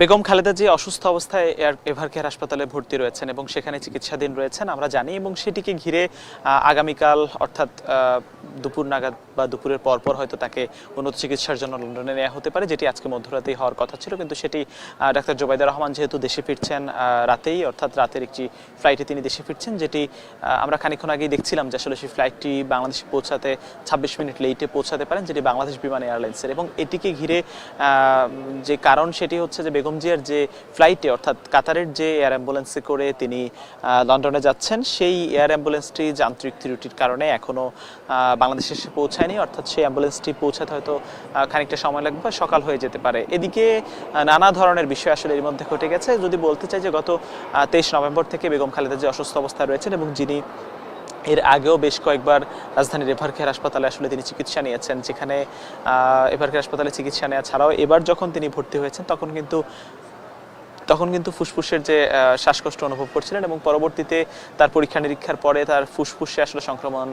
বেগম খালেদা যে অসুস্থ অবস্থায় এভার কেয়ার হাসপাতালে ভর্তি রয়েছেন এবং সেখানে চিকিৎসাধীন রয়েছেন, আমরা জানি এবং সেটিকে ঘিরে আগামীকাল অর্থাৎ দুপুর নাগাদ বা দুপুরের পরপর হয়তো তাকে উন্নত চিকিৎসার জন্য লন্ডনে নেওয়া হতে পারে, যেটি আজকে মধ্যরাতেই হওয়ার কথা ছিল। কিন্তু সেটি ডাক্তার জোবাইদা রহমান যেহেতু দেশে ফিরছেন রাতেই, অর্থাৎ রাতের একটি ফ্লাইটে তিনি দেশে ফিরছেন, যেটি আমরা খানিকক্ষণ আগেই দেখছিলাম যে আসলে সেই ফ্লাইটটি বাংলাদেশে পৌঁছাতে ছাব্বিশ মিনিট লেটে পৌঁছাতে পারেন, যেটি বাংলাদেশ বিমান এয়ারলাইন্সের। এবং এটিকে ঘিরে যে কারণ সেটি হচ্ছে যে বেগম জিয়ার যে ফ্লাইটে অর্থাৎ কাতারের যে এয়ার অ্যাম্বুলেন্সে করে তিনি লন্ডনে যাচ্ছেন, সেই এয়ার অ্যাম্বুলেন্সটি যান্ত্রিক ত্রুটির কারণে এখনও বাংলাদেশে এসে পৌঁছায়নি, অর্থাৎ সেই অ্যাম্বুলেন্সটি পৌঁছাতে হয়তো খানিকটা সময় লাগবে, সকাল হয়ে যেতে পারে। এদিকে নানা ধরনের বিষয় আসলে এর মধ্যে ঘটে গেছে। যদি বলতে চাই যে গত তেইশ নভেম্বর থেকে বেগম খালেদা যে অসুস্থ অবস্থায় রয়েছেন এবং যিনি এর আগেও বেশ কয়েকবার রাজধানীর এভারকেয়ার হাসপাতালে আসলে তিনি চিকিৎসা নিয়েছেন, যেখানে এভারকেয়ার হাসপাতালে চিকিৎসা নেওয়া ছাড়াও এবার যখন তিনি ভর্তি হয়েছেন, তখন কিন্তু তখন কিন্তু ফুসফুসের যে শ্বাসকষ্ট অনুভব করছিলেন এবং পরবর্তীতে তার পরীক্ষা নিরীক্ষার পরে তার ফুসফুসে আসলে সংক্রমণ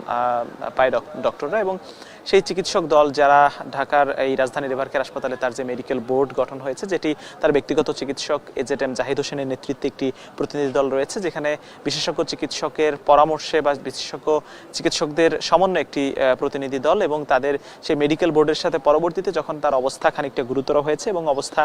পায় ডক- ডক্টররা এবং সেই চিকিৎসক দল যারা ঢাকার এই রাজধানীর এভারকেয়ার হাসপাতালে তার যে মেডিকেল বোর্ড গঠন হয়েছে, যেটি তার ব্যক্তিগত চিকিৎসক এজেড এম জাহিদ হোসেনের নেতৃত্বে একটি প্রতিনিধি দল রয়েছে, যেখানে বিশেষজ্ঞ চিকিৎসকের পরামর্শে বা বিশেষজ্ঞ চিকিৎসকদের সমন্বয়ে একটি প্রতিনিধি দল এবং তাদের সেই মেডিকেল বোর্ডের সাথে পরবর্তীতে যখন তার অবস্থা খানিকটা গুরুতর হয়েছে এবং অবস্থা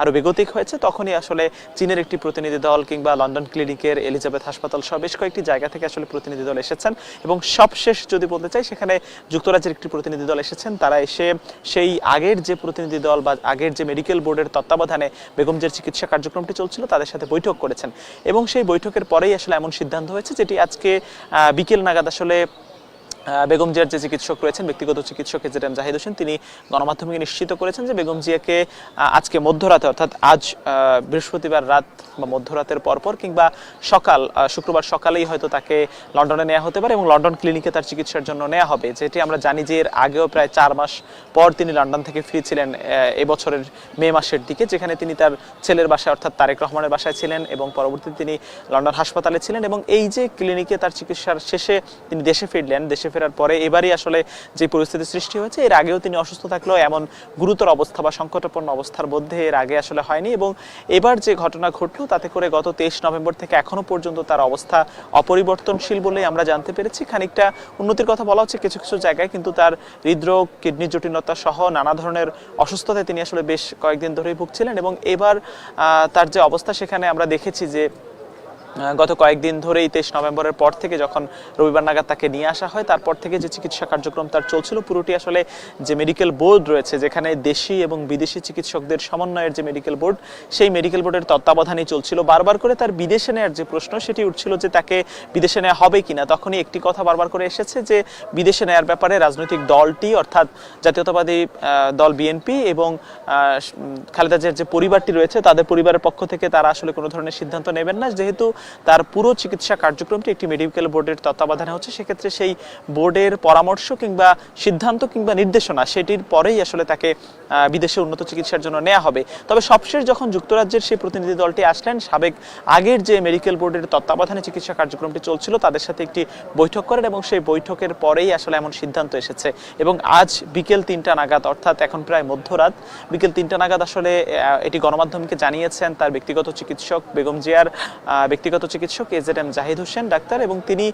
আরও বেগতিক হয়েছে, তখনই আসলে চীনের একটি প্রতিনিধি দল কিংবা লন্ডন ক্লিনিকের এলিজাবেথ হাসপাতাল সহ বেশ কয়েকটি জায়গা থেকে আসলে প্রতিনিধি দল এসেছেন এবং সবশেষ যদি বলতে চাই, সেখানে যুক্তরাজ্যের একটি প্রতিনিধি দল এসেছেন, তারা এসে সেই আগের যে প্রতিনিধি দল বা আগের যে মেডিকেল বোর্ডের তত্ত্বাবধানে বেগমজের চিকিৎসা কার্যক্রমটি চলছিল, তাদের সাথে বৈঠক করেছেন। এবং সেই বৈঠকের পরেই আসলে এমন সিদ্ধান্ত হয়েছে যেটি আজকে বিকেল নাগাদ আসলে বেগম জিয়ার যে চিকিৎসক রয়েছেন, ব্যক্তিগত চিকিৎসক এজেড এম জাহিদ হোসেন, তিনি গণমাধ্যমকে নিশ্চিত করেছেন যে বেগম জিয়াকে আজকে মধ্যরাতে, অর্থাৎ আজ বৃহস্পতিবার রাত বা মধ্যরাতের পরপর কিংবা সকাল শুক্রবার সকালেই হয়তো তাকে লন্ডনে নেওয়া হতে পারে এবং লন্ডন ক্লিনিকে তার চিকিৎসার জন্য নেওয়া হবে। যেটি আমরা জানি যে এর আগেও প্রায় চার মাস পর তিনি লন্ডন থেকে ফিরেছিলেন এবছরের মে মাসের দিকে, যেখানে তিনি তার ছেলের বাসায়, অর্থাৎ তারেক রহমানের বাসায় ছিলেন এবং পরবর্তীতে তিনি লন্ডন হাসপাতালে ছিলেন এবং এই যে ক্লিনিকে তার চিকিৎসার শেষে তিনি দেশে ফিরলেন, দেশে ফেরার পরে এবারই আসলে যে পরিস্থিতি সৃষ্টি হয়েছে, এর আগেও তিনি অসুস্থ থাকলেও এমন গুরুতর অবস্থা বা সংকটাপন্ন অবস্থার মধ্যে এর আগে আসলে হয়নি এবং এবার যে ঘটনা ঘটলো, তাতে করে গত তেইশ নভেম্বর থেকে এখনও পর্যন্ত তার অবস্থা অপরিবর্তনশীল বলেই আমরা জানতে পেরেছি। খানিকটা উন্নতির কথা বলা হচ্ছে কিছু কিছু জায়গায়, কিন্তু তার হৃদরোগ, কিডনি জটিলতা সহ নানা ধরনের অসুস্থতায় তিনি আসলে বেশ কয়েকদিন ধরেই ভুগছিলেন এবং এবার তার যে অবস্থা সেখানে আমরা দেখেছি যে গত কয়েকদিন ধরেই তেইশ নভেম্বরের পর থেকে যখন রবিবার নাগাদ তাকে নিয়ে আসা হয়, তারপর থেকে যে চিকিৎসা কার্যক্রম তার চলছিল, পুরোটি আসলে যে মেডিকেল বোর্ড রয়েছে, যেখানে দেশি এবং বিদেশি চিকিৎসকদের সমন্বয়ের যে মেডিকেল বোর্ড সেই মেডিকেল বোর্ডের তত্ত্বাবধানেই চলছিল। বারবার করে তার বিদেশে নেওয়ার যে প্রশ্ন, সেটি উঠছিল যে তাকে বিদেশে নেওয়া হবে কিনা। তখনই একটি কথা বারবার করে এসেছে যে বিদেশে নেওয়ার ব্যাপারে রাজনৈতিক দলটি, অর্থাৎ জাতীয়তাবাদী দল বিএনপি এবং খালেদা জিয়ার যে পরিবারটি রয়েছে, তাদের পরিবারের পক্ষ থেকে তারা আসলে কোনো ধরনের সিদ্ধান্ত নেবেন না। যেহেতু তার পুরো চিকিৎসা কার্যক্রমটি একটি মেডিকেল বোর্ডের তত্ত্বাবধানে হচ্ছে। সেক্ষেত্রে সেই বোর্ডের পরামর্শ কিংবা সিদ্ধান্ত কিংবা নির্দেশনা সেটির পরেই আসলে তাকে বিদেশে উন্নত চিকিৎসার জন্য নেওয়া হবে। তবে সবশেষ যখন যুক্তরাজ্যের সেই প্রতিনিধি দলটি আসলেন সাবেক আগের যে মেডিকেল বোর্ডের তত্ত্বাবধানে চিকিৎসা কার্যক্রমটি চলছিল তাদের সাথে একটি বৈঠক করেন এবং সেই বৈঠকের পরেই আসলে এমন সিদ্ধান্ত এসেছে। এবং আজ বিকেল তিনটা নাগাদ অর্থাৎ এখন প্রায় মধ্যরাত বিকেল তিনটা নাগাদ আসলে এটি গণমাধ্যমকে জানিয়েছেন তার ব্যক্তিগত চিকিৎসক বেগম জিয়ার আহ, ব্যক্তিগত চিকিৎসক A Z M Zahid Hossain, doctor, এবং তিনি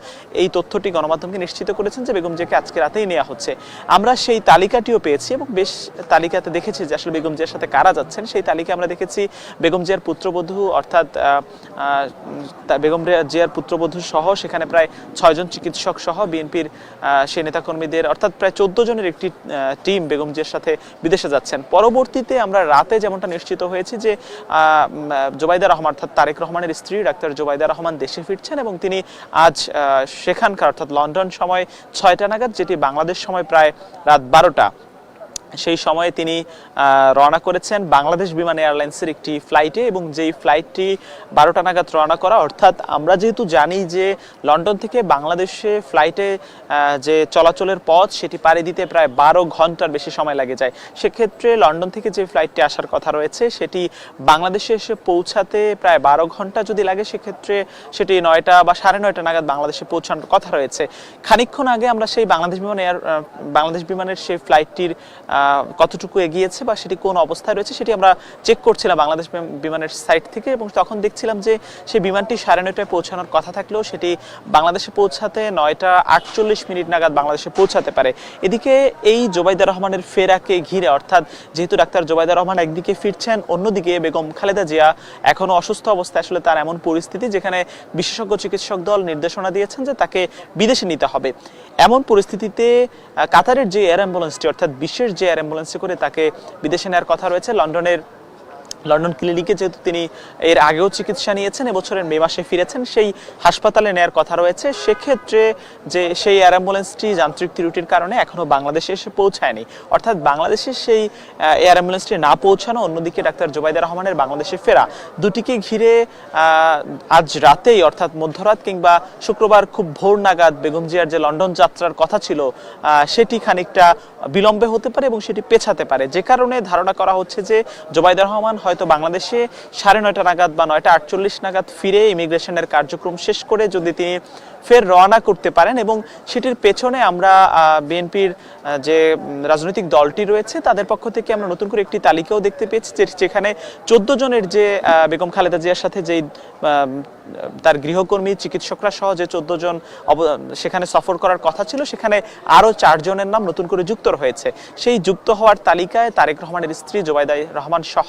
এই তথ্যটি গণমাধ্যমকে নিশ্চিত করেছেন যে বেগম জিয়াকে আজকে রাতেই নেওয়া হচ্ছে। আমরা সেই তালিকাটিও পেয়েছি এবং বেশ তালিকাতে দেখেছি যে আসলে বেগম জিয়ার সাথে কারা যাচ্ছেন। সেই তালিকা আমরা দেখেছি বেগম জিয়ার পুত্রবধূ অর্থাৎ বেগম জিয়ার পুত্রবধূ সহ সেখানে প্রায় ছয়জন চিকিৎসক সহ বিএনপির সেই নেতাকর্মীদের অর্থাৎ প্রায় চোদ্দ জনের একটি টিম বেগম জিয়ার সাথে বিদেশে যাচ্ছেন। পরবর্তীতে আমরা রাতে যেমনটা নিশ্চিত হয়েছি যে জোবাইদা রহমান অর্থাৎ তারেক রহমানের স্ত্রী ডাক্তার জোবাইদা রহমান দেশে ফিরছেন এবং তিনি আজ সেখানকার অর্থাৎ লন্ডন সময় ছয়টা নাগাদ, যেটি বাংলাদেশ সময় প্রায় রাত বারোটা। সেই সময়ে তিনি রওনা করেছেন বাংলাদেশ বিমান এয়ারলাইন্সের একটি ফ্লাইটে এবং যেই ফ্লাইটটি বারোটা নাগাদ রওনা করা, অর্থাৎ আমরা যেহেতু জানি যে লন্ডন থেকে বাংলাদেশে ফ্লাইটে যে চলাচলের পথ সেটি পাড়ি দিতে প্রায় বারো ঘণ্টার বেশি সময় লাগে যায়। সেক্ষেত্রে লন্ডন থেকে যে ফ্লাইটটি আসার কথা রয়েছে, সেটি বাংলাদেশে এসে পৌঁছাতে প্রায় বারো ঘণ্টা যদি লাগে, সেক্ষেত্রে সেটি নয়টা বা সাড়ে নয়টা নাগাদ বাংলাদেশে পৌঁছানোর কথা রয়েছে। খানিকক্ষণ আগে আমরা সেই বাংলাদেশ বিমান এয়ার বাংলাদেশ বিমানের সেই ফ্লাইটটির কতটুকু এগিয়েছে বা সেটি কোন অবস্থায় রয়েছে সেটি আমরা চেক করছিলাম বাংলাদেশ বিমানের সাইট থেকে এবং তখন দেখছিলাম যে সেই বিমানটি সাড়ে নয়টায় পৌঁছানোর কথা থাকলেও সেটি বাংলাদেশে পৌঁছাতে নয়টা আটচল্লিশ মিনিট নাগাদ বাংলাদেশে পৌঁছাতে পারে। এদিকে এই জোবাইদা রহমানের ফেরাকে ঘিরে, অর্থাৎ যেহেতু ডাক্তার জোবাইদা রহমান একদিকে ফিরছেন, অন্যদিকে বেগম খালেদা জিয়া এখনও অসুস্থ অবস্থায়। আসলে তার এমন পরিস্থিতি যেখানে বিশেষজ্ঞ চিকিৎসক দল নির্দেশনা দিয়েছেন যে তাকে বিদেশে নিতে হবে। এমন পরিস্থিতিতে কাতারের যে এয়ার অ্যাম্বুলেন্সটি, অর্থাৎ বিশ্বের যে এয়ার অ্যাম্বুলেন্সে করে তাকে বিদেশে নেওয়ার কথা রয়েছে। লন্ডনের লন্ডন ক্লিনিকে যেহেতু তিনি এর আগেও চিকিৎসা নিয়েছেন, এবছরের মে মাসে ফিরেছেন, সেই হাসপাতালে নেয়ার কথা রয়েছে। সেক্ষেত্রে যে সেই অ্যাম্বুলেন্সটি যান্ত্রিক ত্রুটির কারণে এখনও বাংলাদেশে এসে পৌঁছায়নি। অর্থাৎ বাংলাদেশের সেই অ্যাম্বুলেন্সটি না পৌঁছানো, অন্যদিকে ডাক্তার জোবাইদা রহমানের বাংলাদেশে ফেরা, দুটিকে ঘিরে আজ রাতেই, অর্থাৎ মধ্যরাত কিংবা শুক্রবার খুব ভোর নাগাদ বেগম জিয়ার যে লন্ডন যাত্রার কথা ছিল সেটি খানিকটা বিলম্বে হতে পারে এবং সেটি পেছাতে পারে। যে কারণে ধারণা করা হচ্ছে যে জোবাইদা রহমান হয়তো বাংলাদেশে সাড়ে নয়টা নাগাদ বা নয়টা আটচল্লিশ নাগাদ ফিরে ইমিগ্রেশনের কার্যক্রম শেষ করে যদি তিনি ফের রওনা করতে পারেন এবং সেটির পেছনে আমরা বিএনপির যে রাজনৈতিক দলটি রয়েছে, তাদের পক্ষ থেকে আমরা নতুন করে একটি তালিকাও দেখতে পেয়েছি যেখানে চোদ্দ জনের যে বেগম খালেদা জিয়ার সাথে যেই তার গৃহকর্মী, চিকিৎসকরা সহ যে চোদ্দ জন সেখানে সফর করার কথা ছিল, সেখানে আরও চারজনের নাম নতুন করে যুক্ত হয়েছে সেই যুক্ত হওয়ার তালিকায় তারেক রহমানের স্ত্রী জোবাইদা রহমান সহ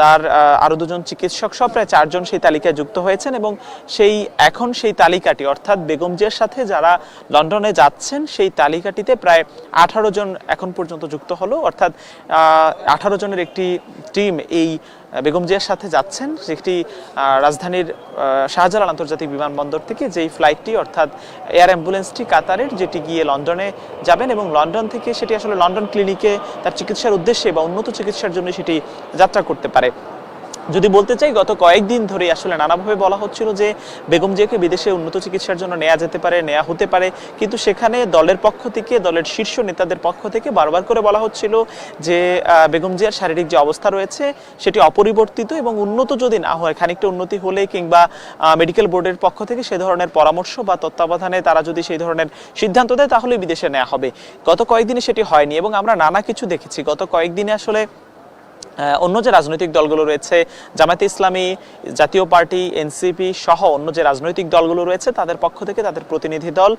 তার আরও দুজন চিকিৎসক সহ প্রায় চারজন সেই তালিকায় যুক্ত হয়েছেন এবং সেই, এখন সেই তালিকাটি, অর্থাৎ বেগম জিয়ার সাথে যারা লন্ডনে যাচ্ছেন, সেই তালিকাটিতে প্রায় আঠারো জন এখন পর্যন্ত যুক্ত হলো। অর্থাৎ আঠারো জনের একটি টিম এই বেগম জিয়ার সাথে যাচ্ছেন, যেটি রাজধানীর শাহজালাল আন্তর্জাতিক বিমানবন্দর থেকে যেই ফ্লাইটটি অর্থাৎ এয়ার অ্যাম্বুলেন্সটি কাতারের, যেটি গিয়ে লন্ডনে যাবেন এবং লন্ডন থেকে সেটি আসলে লন্ডন ক্লিনিকে তার চিকিৎসার উদ্দেশ্যে বা উন্নত চিকিৎসার জন্য সেটি যাত্রা করতে পারে। যদি বলতে চাই, গত কয়েকদিন ধরে আসলে নানাভাবে বলা হচ্ছিল যে বেগম জিয়াকে বিদেশে উন্নত চিকিৎসার জন্য নেওয়া যেতে পারে নেওয়া হতে পারে। কিন্তু সেখানে দলের পক্ষ থেকে, দলের শীর্ষ নেতাদের পক্ষ থেকে বারবার করে বলা হচ্ছিল যে বেগম জিয়ার শারীরিক যে অবস্থা রয়েছে, সেটি অপরিবর্তিত এবং উন্নত যদি না হয়, খানিকটা উন্নতি হলে কিংবা মেডিকেল বোর্ডের পক্ষ থেকে সে ধরনের পরামর্শ বা তত্ত্বাবধানে তারা যদি সেই ধরনের সিদ্ধান্ত দেয় তাহলে বিদেশে নেওয়া হবে। গত কয়েকদিনে সেটি হয়নি এবং আমরা নানা কিছু দেখেছি। গত কয়েকদিনে আসলে অন্য যে রাজনৈতিক দলগুলো রয়েছে, জামায়াতে ইসলামী, জাতীয় পার্টি, এনসিপি সহ অন্য যে রাজনৈতিক দলগুলো রয়েছে, তাদের পক্ষ থেকে তাদের প্রতিনিধি দল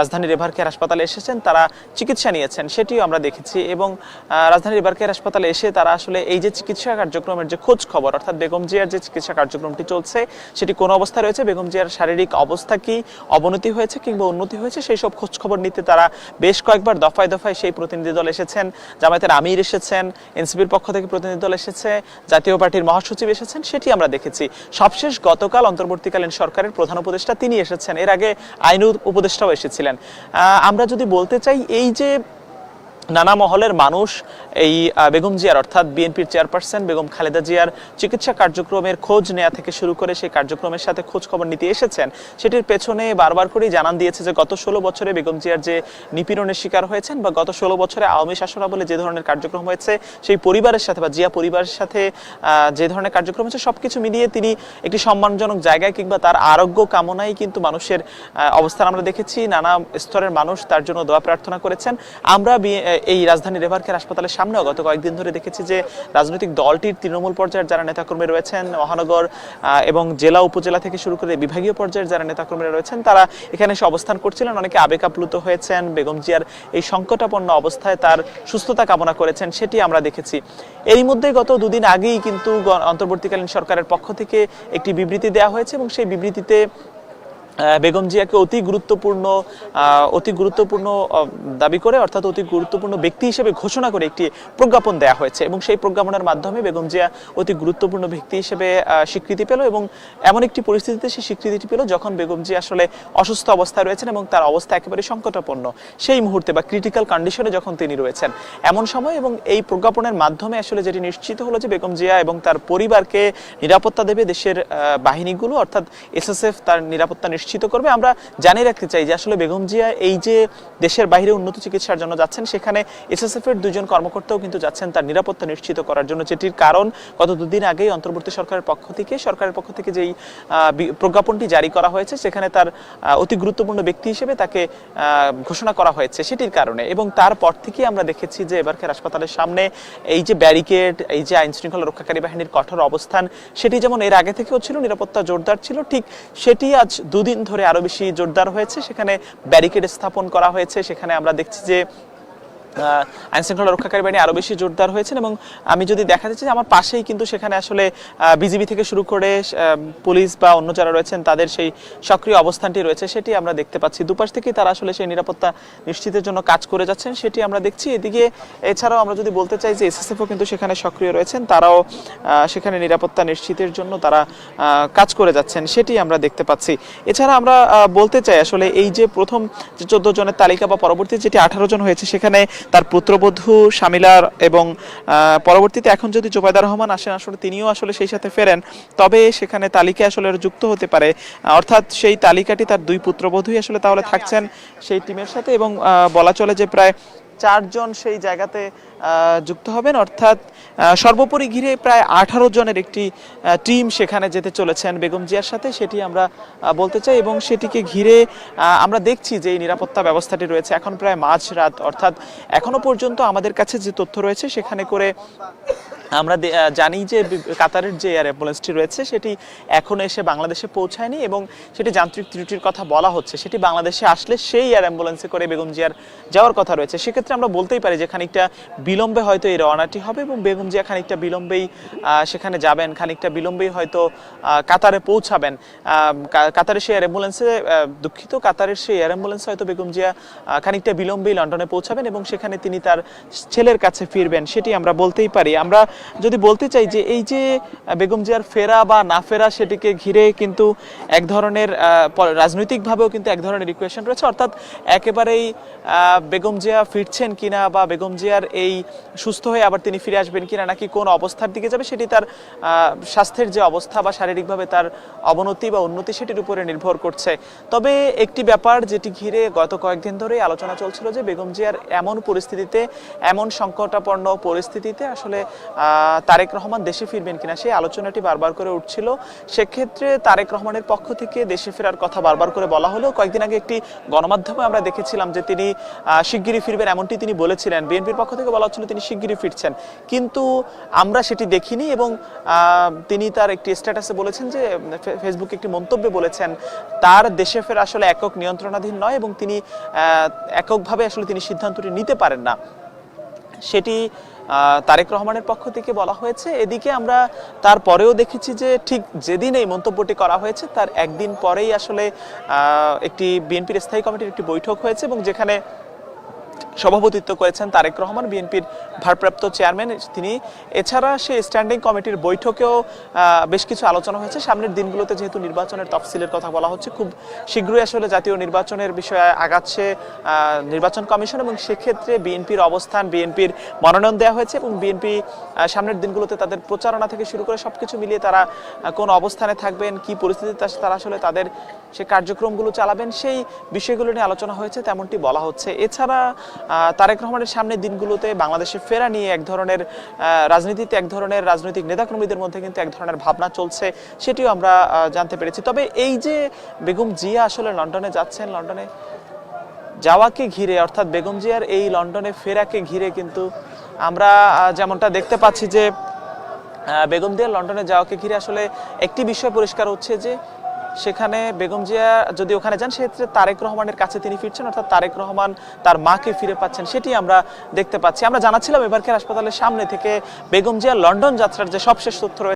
রাজধানী রিভার কেয়ার হাসপাতালে এসেছেন, তারা চিকিৎসা নিয়েছেন, সেটিও আমরা দেখেছি এবং রাজধানী রিভার কেয়ার হাসপাতালে এসে তারা আসলে এই যে চিকিৎসা কার্যক্রমের যে খোঁজ খবর, অর্থাৎ বেগম জিয়ার যে চিকিৎসা কার্যক্রমটি চলছে, সেটি কোন অবস্থায় রয়েছে, বেগম জিয়ার শারীরিক অবস্থা কি, অবনতি হয়েছে কিংবা উন্নতি হয়েছে, সেই সব খোঁজ খবর নিতে তারা বেশ কয়েকবার দফায় দফায় সেই প্রতিনিধি দল এসেছেন, জামায়াতের আমির এসেছেন, এনসিপির পক্ষ থেকে প্রতিনিধি দল এসেছে, জাতীয় পার্টির মহাসচিব এসেছেন, সেটি আমরা দেখেছি। সবশেষ গতকাল অন্তর্বর্তীকালীন সরকারের প্রধান উপদেষ্টা তিনি এসেছেন। এর আগে আইন উপদেষ্টাও এসেছিলেন। আমরা যদি বলতে চাই, এই যে নানা মহলের মানুষ এই বেগম জিয়ার, অর্থাৎ বিএনপির চেয়ারপারসন বেগম খালেদা জিয়ার চিকিৎসা কার্যক্রমের খোঁজ নেওয়া থেকে শুরু করে সেই কার্যক্রমের সাথে খোঁজ খবর নিতে এসেছেন। সেটির পেছনে বারবার করেই জানান দিয়েছে যে, গত ষোলো বছরে বেগম জিয়ার যে নিপীড়নের শিকার হয়েছেন বা গত ষোলো বছরে আওয়ামী শাসনাবলে যে ধরনের কার্যক্রম হয়েছে, সেই পরিবারের সাথে বা জিয়া পরিবারের সাথে যে ধরনের কার্যক্রম হয়েছে সব কিছু মিলিয়ে তিনি একটি সম্মানজনক জায়গায় কিংবা তার আরোগ্য কামনায় কিন্তু মানুষের অবস্থান। আমরা দেখেছি নানা স্তরের মানুষ তার জন্য দোয়া প্রার্থনা করেছেন। আমরা এই রাজধানী রেভারকের হাসপাতালের সামনেও গত কয়েকদিন ধরে দেখেছি যে রাজনৈতিক দলটির তৃণমূল পর্যায়ের যারা নেতাকর্মী রয়েছেন, মহানগর এবং জেলা উপজেলা থেকে শুরু করে বিভাগীয় পর্যায়ের যারা নেতাকর্মীরা রয়েছেন, তারা এখানে এসে অবস্থান করছিলেন। অনেকে আবেগ আপ্লুত হয়েছেন। বেগম জিয়ার এই সংকটাপন্ন অবস্থায় তার সুস্থতা কামনা করেছেন, সেটি আমরা দেখেছি। এর মধ্যে গত দুদিন আগেই কিন্তু অন্তর্বর্তীকালীন সরকারের পক্ষ থেকে একটি বিবৃতি দেওয়া হয়েছে এবং সেই বিবৃতিতে বেগম জিয়াকে অতি গুরুত্বপূর্ণ অতি গুরুত্বপূর্ণ দাবি করে, অর্থাৎ অতি গুরুত্বপূর্ণ ব্যক্তি হিসেবে ঘোষণা করে একটি প্রজ্ঞাপন দেওয়া হয়েছে এবং সেই প্রজ্ঞাপনের মাধ্যমে বেগম জিয়া অতি গুরুত্বপূর্ণ ব্যক্তি হিসেবে স্বীকৃতি পেল এবং এমন একটি পরিস্থিতিতে সে স্বীকৃতিটি পেল যখন বেগম জিয়া আসলে অসুস্থ অবস্থায় রয়েছেন এবং তার অবস্থা একেবারে সংকটাপন্ন। সেই মুহূর্তে বা ক্রিটিক্যাল কন্ডিশনে যখন তিনি রয়েছেন, এমন সময় এবং এই প্রজ্ঞাপনের মাধ্যমে আসলে যেটি নিশ্চিত হলো যে বেগম জিয়া এবং তার পরিবারকে নিরাপত্তা দেবে দেশের বাহিনীগুলো, অর্থাৎ এসএসএফ তার নিরাপত্তা নিশ্চিত করবে। আমরা জানিয়ে রাখতে চাই যে আসলে বেগম জিয়া এই যে দেশের বাইরে উন্নত চিকিৎসার জন্য যাচ্ছেন, সেখানে এসএসএফ এর দুজন কর্মকর্তাও কিন্তু যাচ্ছেন তার নিরাপত্তা নিশ্চিত করার জন্য। যেটির কারণ গত দুদিন আগেই অন্তর্বর্তী সরকারের পক্ষ থেকে, সরকারের পক্ষ থেকে যেই প্রজ্ঞাপনটি জারি করা হয়েছে, সেখানে তার অতি গুরুত্বপূর্ণ ব্যক্তি হিসেবে তাকে ঘোষণা করা হয়েছে সেটির কারণে। এবং তারপর থেকেই আমরা দেখেছি যে এবারকার হাসপাতালের সামনে এই যে ব্যারিকেড, এই যে আইন শৃঙ্খলা রক্ষাকারী বাহিনীর কঠোর অবস্থান, সেটি যেমন এর আগে থেকেও ছিল, নিরাপত্তা জোরদার ছিল, ঠিক সেটি আজ দুদিন ধরে আরও বেশি জোরদার হয়েছে। সেখানে ব্যারিকেড স্থাপন করা হয়েছে। সেখানে আমরা দেখছি যে আহ, আইন শৃঙ্খলা রক্ষাকারী বাহিনী আরও বেশি জোরদার হয়েছেন এবং আমি যদি দেখা যাচ্ছে যে আমার পাশেই কিন্তু সেখানে আসলে বিজিবি থেকে শুরু করে পুলিশ বা অন্য যারা রয়েছেন তাদের সেই সক্রিয় অবস্থানটি রয়েছে সেটি আমরা দেখতে পাচ্ছি। দুপাশ থেকেই তারা আসলে সেই নিরাপত্তা নিশ্চিতের জন্য কাজ করে যাচ্ছেন সেটি আমরা দেখছি। এদিকে এছাড়াও আমরা যদি বলতে চাই যে এসএসএফও কিন্তু সেখানে সক্রিয় রয়েছেন তারাও সেখানে নিরাপত্তা নিশ্চিতের জন্য তারা কাজ করে যাচ্ছেন সেটি আমরা দেখতে পাচ্ছি। এছাড়া আমরা বলতে চাই আসলে এই যে প্রথম চোদ্দ জনের তালিকা বা পরবর্তী যেটি আঠারো জন হয়েছে সেখানে তার পুত্রবধূ শামিলার এবং পরবর্তীতে এখন যদি জোবায়দা রহমান আসেন, আসলে তিনিও আসলে সেই সাথে ফেরেন। তবে সেখানে তালিকা আসলে যুক্ত হতে পারে। অর্থাৎ সেই তালিকাটি তার দুই পুত্রবধূই আসলে তাহলে থাকছেন সেই টিমের সাথে এবং বলা চলে যে প্রায় চারজন সেই জায়গাতে যুক্ত হবেন। অর্থাৎ সর্বোপরি ঘিরে প্রায় আঠারো জনের একটি টিম সেখানে যেতে চলেছেন বেগম জিয়ার সাথে, সেটি আমরা বলতে চাই এবং সেটিকে ঘিরে আমরা দেখছি যে এই নিরাপত্তা ব্যবস্থাটি রয়েছে। এখন প্রায় মাঝ রাত অর্থাৎ এখনও পর্যন্ত আমাদের কাছে যে তথ্য রয়েছে সেখানে করে আমরা জানি যে কাতারের যে এয়ার অ্যাম্বুলেন্সটি রয়েছে, সেটি এখনও এসে বাংলাদেশে পৌঁছায়নি এবং সেটি যান্ত্রিক ত্রুটির কথা বলা হচ্ছে। সেটি বাংলাদেশে আসলে সেই এয়ার অ্যাম্বুলেন্সে করে বেগম জিয়ার যাওয়ার কথা রয়েছে। সেক্ষেত্রে আমরা বলতেই পারি যে খানিকটা বিলম্বে হয়তো এই রওনাটি হবে এবং বেগম জিয়া খানিকটা বিলম্বেই সেখানে যাবেন, খানিকটা বিলম্বেই হয়তো কাতারে পৌঁছাবেন। কাতারের সেই এয়ার অ্যাম্বুলেন্সে দুঃখিত, কাতারের সেই এয়ার অ্যাম্বুলেন্সে হয়তো বেগম জিয়া খানিকটা বিলম্বেই লন্ডনে পৌঁছাবেন এবং সেখানে তিনি তার ছেলের কাছে ফিরবেন। সেটি আমরা বলতেই পারি। আমরা যদি বলতে চাই যে এই যে বেগম জিয়ার ফেরা বা না ফেরা সেটিকে ঘিরে কিন্তু এক ধরনের রাজনৈতিকভাবেও কিন্তু এক ধরনের ইকুয়েশন রয়েছে। অর্থাৎ একেবারেই বেগম জিয়া ফিরছেন কিনা বা বেগম জিয়ার এই সুস্থ হয়ে আবার তিনি ফিরে আসবেন কিনা নাকি কোন অবস্থার দিকে যাবে সেটি তার স্বাস্থ্যের যে অবস্থা বা শারীরিকভাবে তার অবনতি বা উন্নতি সেটির উপরে নির্ভর করছে। তবে একটি ব্যাপার যেটি ঘিরে গত কয়েকদিন ধরেই আলোচনা চলছিল যে বেগম জিয়ার এমন পরিস্থিতিতে, এমন সংকটাপন্ন পরিস্থিতিতে আসলে তারেক রহমান দেশে ফিরবেন কিনা সেই আলোচনাটি বারবার করে উঠছিল। সেক্ষেত্রে তারেক রহমানের পক্ষ থেকে দেশে ফেরার কথা বারবার করে বলা হলেও কয়েকদিন আগে একটি গণমাধ্যমে আমরা দেখেছিলাম যে তিনি শিগগিরই ফিরবেন এমনটি তিনি বলেছিলেন, বিএনপির পক্ষ থেকে বলা হচ্ছিল তিনি শিগগিরই ফিরছেন। কিন্তু আমরা সেটি দেখিনি এবং তিনি তার একটি স্ট্যাটাসে বলেছেন যে ফেসবুকে একটি মন্তব্যে বলেছেন, তার দেশে ফের আসলে একক নিয়ন্ত্রণাধীন নয় এবং তিনি এককভাবে আসলে তিনি সিদ্ধান্তটি নিতে পারেন না। সেটি তারেক রহমানের পক্ষ থেকে বলা হয়েছে। এদিকে আমরা তারপরেও দেখেছি যে, ঠিক যেদিন এই মন্তব্যটি করা হয়েছে, তার একদিন পরেই আসলে একটি বিএনপির স্থায়ী কমিটির একটি বৈঠক হয়েছে এবং যেখানে সভাপতিত্ব করেছেন তারেক রহমান, বিএনপির ভারপ্রাপ্ত চেয়ারম্যান। তিনি, এছাড়া সেই স্ট্যান্ডিং কমিটির বৈঠকেও বেশ কিছু আলোচনা হয়েছে। সামনের দিনগুলোতে যেহেতু নির্বাচনের তফসিলের কথা বলা হচ্ছে, খুব শীঘ্রই আসলে জাতীয় নির্বাচনের বিষয়ে আগাচ্ছে নির্বাচন কমিশন এবং সেক্ষেত্রে বিএনপির অবস্থান, বিএনপির মনোনয়ন দেওয়া হয়েছে এবং বিএনপি সামনের দিনগুলোতে তাদের প্রচারণা থেকে শুরু করে সব কিছু মিলিয়ে তারা কোন অবস্থানে থাকবেন, কি পরিস্থিতিতে তারা- আসলে তাদের সে কার্যক্রমগুলো চালাবেন, সেই বিষয়গুলো নিয়ে আলোচনা হয়েছে, তেমনটি বলা হচ্ছে। এছাড়া তারেক রহমানের সামনের দিনগুলোতে বাংলাদেশে ফেরা নিয়ে এক ধরনের রাজনীতিতে এক ধরনের রাজনৈতিক নেতাকর্মীদের মধ্যে কিন্তু এক ধরনের ভাবনা চলছে, সেটিও আমরা জানতে পেরেছি। তবে এই যে বেগম জিয়া আসলে লন্ডনে যাচ্ছেন, লন্ডনে যাওয়াকে ঘিরে, অর্থাৎ বেগম জিয়ার এই লন্ডনে ফেরাকে ঘিরে কিন্তু আমরা যেমনটা দেখতে পাচ্ছি যে বেগম জিয়া লন্ডনে যাওয়াকে ঘিরে আসলে একটি বিষয় পরিষ্কার হচ্ছে যে সেখানে বেগম জিয়া যদি ওখানে যান, সেক্ষেত্রে তারেক রহমানের কাছে তিনি ফিরছেন, অর্থাৎ তারেক রহমান তার মাকে ফিরে পাচ্ছেন, সেটি আমরা দেখতে পাচ্ছি। আমরা জানাচ্ছিলাম এবারকার হাসপাতালের সামনে থেকে বেগম জিয়া লন্ডন যাত্রার যে সবশেষ তথ্য